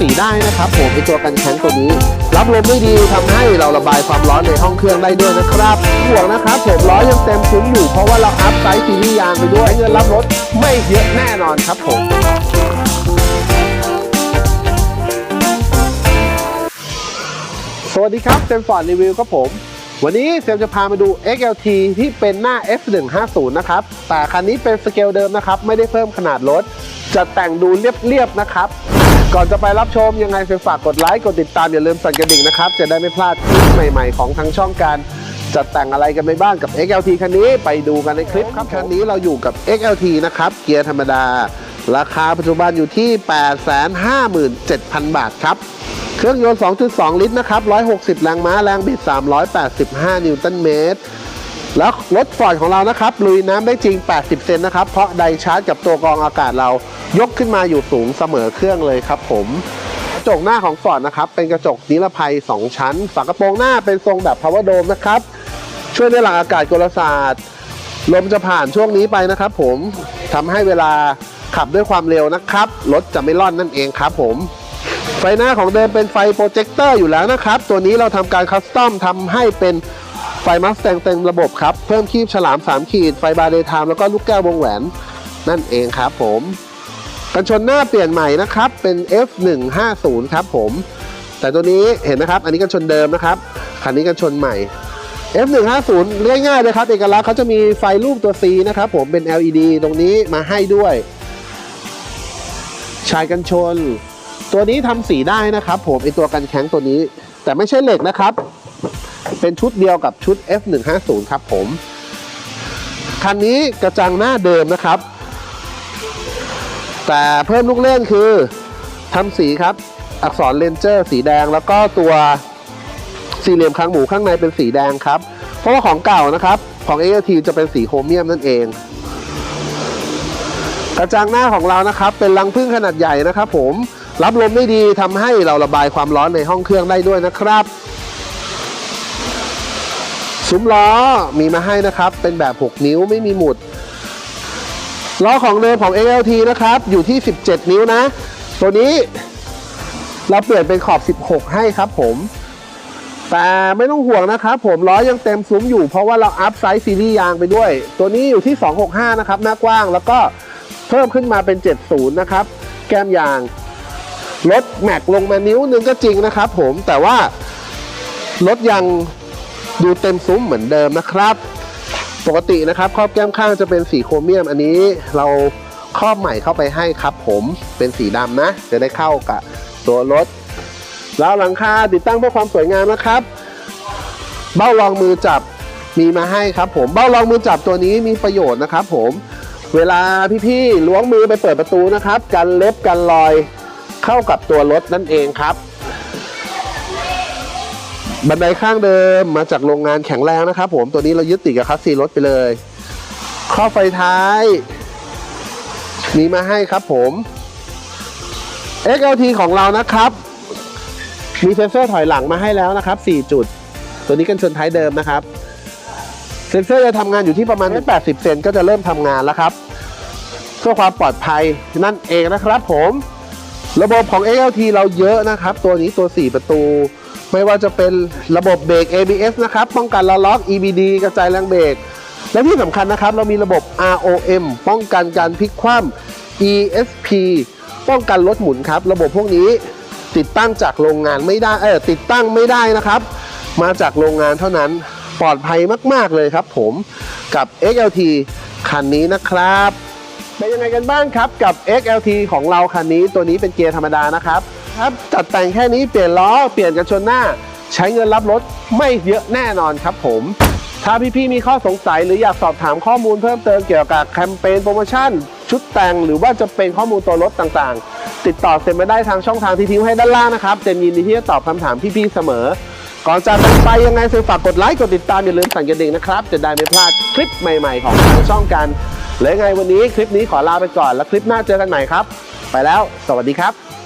สีได้นะครับผมไอตัวกันแข็งตัวนี้ รับลมได้ดีทำให้เราระบายความร้อนในห้องเครื่องได้ด้วยนะครับห่วงนะครับผมล้อยยังเต็มซุ้มอยู่เพราะว่าเราอัพไซส์ซีรีส์ยางไปด้วยเงินรับรถไม่เยอะแน่นอนครับผมสวัสดีครับเซมฟอร์ดรีวิวครับผม วันนี้เซมจะพามาดู XLT ที่เป็นหน้า F150 นะครับ แต่คันนี้เป็นสเกลเดิมนะครับ ไม่ได้เพิ่มขนาดรถ จะแต่งดูเรียบๆนะครับ ก่อนจะไปรับชมยังไงเซมฝากกดไลค์กดติดตามอย่าลืมสั่นกระดิ่งนะครับ จะได้ไม่พลาดคลิปใหม่ ๆ ของทางช่องการจะแต่งอะไรกันไปบ้างกับ XLT คันนี้ไปดูกันในคลิปครับคันนี้เราอยู่กับ XLT นะครับเกียร์ธรรมดา ราคาปัจจุบันอยู่ที่ 857,000 บาทครับ เครื่องยนต์ 2.2 ลิตรนะครับ 160 แรงม้าแรงบิด 385 นิวตันเมตร แล้วรถฟอร์ดของเรานะครับลุยน้ำได้จริง 80 เซนนะครับ เพราะไดชาร์จกับตัวกรองอากาศเรา ยกขึ้นมาอยู่สูงเสมอเครื่องเลยครับผมกระจกหน้าของฟอร์ดนะครับ เป็นกระจกนิรภัย 2 ชั้น ฝากระโปรงหน้าเป็นทรงแบบ power dome นะครับ ช่วยในหลังอากาศกลศาสตร์ ลมจะผ่านช่วงนี้ไปนะครับผมทำให้เวลาขับด้วยความเร็วนะครับ รถจะไม่ล่อนนั่นเองครับผม ไฟหน้าของเดิมเป็นไฟโปรเจคเตอร์อยู่แล้วนะครับ ตัวนี้เราทำการคัสตอมทำให้เป็นไฟมัสแตงเต็มระบบครับ เพิ่มคีบฉลาม 3 ขีด ไฟบาร์เดย์ไทม์แล้วก็ลูกแก้ววงแหวน นั่นเองครับผม กันชนหน้าเปลี่ยนใหม่นะครับ เป็น F150 ครับผม แต่ตัวนี้เห็นนะครับ อันนี้กันชนเดิมนะครับ คันนี้กันชนใหม่ F150 ง่ายเลยครับ เอกลักษณ์เขาจะมีไฟรูปตัว C นะครับผม เป็น LED ตรงนี้มาให้ด้วย ชายกันชน ตัวนี้ทำสีได้นะครับผมไอตัวกันแข็งตัวนี้ แต่ไม่ใช่เหล็กนะครับ เป็นชุดเดียวกับชุด F150 ครับผม คันนี้กระจังหน้าเดิมนะครับ แต่เพิ่มลูกเล่นคือทำสีครับ อักษรเลนเจอร์สีแดงแล้วก็ตัวสี่เหลี่ยมคางหมูข้างในเป็นสีแดงครับ เพราะว่าของเก่านะครับ ของ a อ t จะเป็นสีโครเมียมนั่นเอง กระจังหน้าของเรานะครับ เป็นรังพึ่งขนาดใหญ่นะครับ ผมรับลมได้ดีทำให้เราระบายความร้อนในห้องเครื่องได้ด้วยนะครับซุ้มล้อมีมาให้นะครับ เป็นแบบ 6 นิ้วไม่มีหมุด ล้อของเดิมของ XLT นะครับ อยู่ที่ 17 นิ้วนะ ตัวนี้เราเปลี่ยนเป็นขอบ 16 ให้ครับผม แต่ไม่ต้องห่วงนะครับผมล้อยังเต็มซุ้มอยู่เพราะว่าเราอัพไซส์ซีรีส์ยางไปด้วย ตัวนี้อยู่ที่ 265 นะครับ หน้ากว้างแล้วก็เพิ่มขึ้นมาเป็น 70 นะครับ แก้มยางลดแม็กลงมานิ้วนึงก็จริงนะครับผมแต่ว่ารถยังดูเต็มซุ้มเหมือนเดิมนะครับ ปกตินะครับครอบแก้มข้างจะเป็นสีโครเมียม อันนี้เราครอบใหม่เข้าไปให้ครับ ผมเป็นสีดำนะ จะได้เข้ากับตัวรถ แล้วหลังคาติดตั้งเพื่อความสวยงามนะครับ เบ้ารองมือจับมีมาให้ครับ ผมเบ้ารองมือจับตัวนี้มีประโยชน์นะครับ ผมเวลาพี่ๆล้วงมือไปเปิดประตูนะครับ กันเล็บกันรอยเข้ากับตัวรถนั่นเองครับ บันไดข้างเดิมมาจากโรงงานแข็งแรงนะครับ ผมตัวนี้เรายึดติดกับคัสซีรถไปเลยข้อไฟท้าย มีมาให้ครับผม XLT ของเรานะครับ มีเซ็นเซอร์ถอยหลังมาให้แล้วนะครับ 4 จุด ตัวนี้กันชนท้ายเดิมนะครับ เซ็นเซอร์จะทำงานอยู่ที่ประมาณ 80 เซนก็จะเริ่มทำงานแล้วครับเพื่อความปลอดภัยนั่นเองนะครับผม ระบบของ XLT เราเยอะนะครับ ตัวนี้ตัว 4 ประตู ไม่ว่าจะเป็นระบบเบรก ABS นะครับ ป้องกันละล็อก EBD กระจายแรงเบรก และที่สำคัญนะครับ เรามีระบบ ROM ป้องกันการพลิกคว่ำ ESP ป้องกันรถหมุนครับ ระบบพวกนี้ติดตั้งจากโรงงานไม่ได้เออติดตั้งไม่ได้นะครับ มาจากโรงงานเท่านั้นปลอดภัยมาก ๆ เลยครับผมกับ XLT คันนี้นะครับเป็นยังไงกันบ้างครับกับ XLT ของเราคันนี้ตัวนี้เป็นเกียร์ธรรมดานะครับ ครับ จัดแต่งแค่นี้เปลี่ยนล้อเปลี่ยนกันชนหน้า ใช้เงินรับรถไม่เยอะแน่นอนครับผม ถ้าพี่ๆมีข้อสงสัยหรืออยากสอบถามข้อมูลเพิ่มเติมเกี่ยวกับแคมเปญโปรโมชั่น ชุดแต่งหรือว่าจะเป็นข้อมูลตัวรถต่างๆ ติดต่อเซมมาได้ทางช่องทางที่ทิ้งไว้ให้ด้านล่างนะครับเซมยินดีที่จะตอบคำถามพี่ๆเสมอก่อนจากกันไปยังไงเซมฝากกดไลค์กดติดตามอย่าลืมสั่นกระดิ่งนะครับจะได้ไม่พลาดคลิปใหม่ๆ ของทางช่องกันและยังไงวันนี้คลิปนี้ขอลาไปก่อนแล้วคลิปหน้าเจอกันใหม่ครับ ไปแล้ว สวัสดีครับ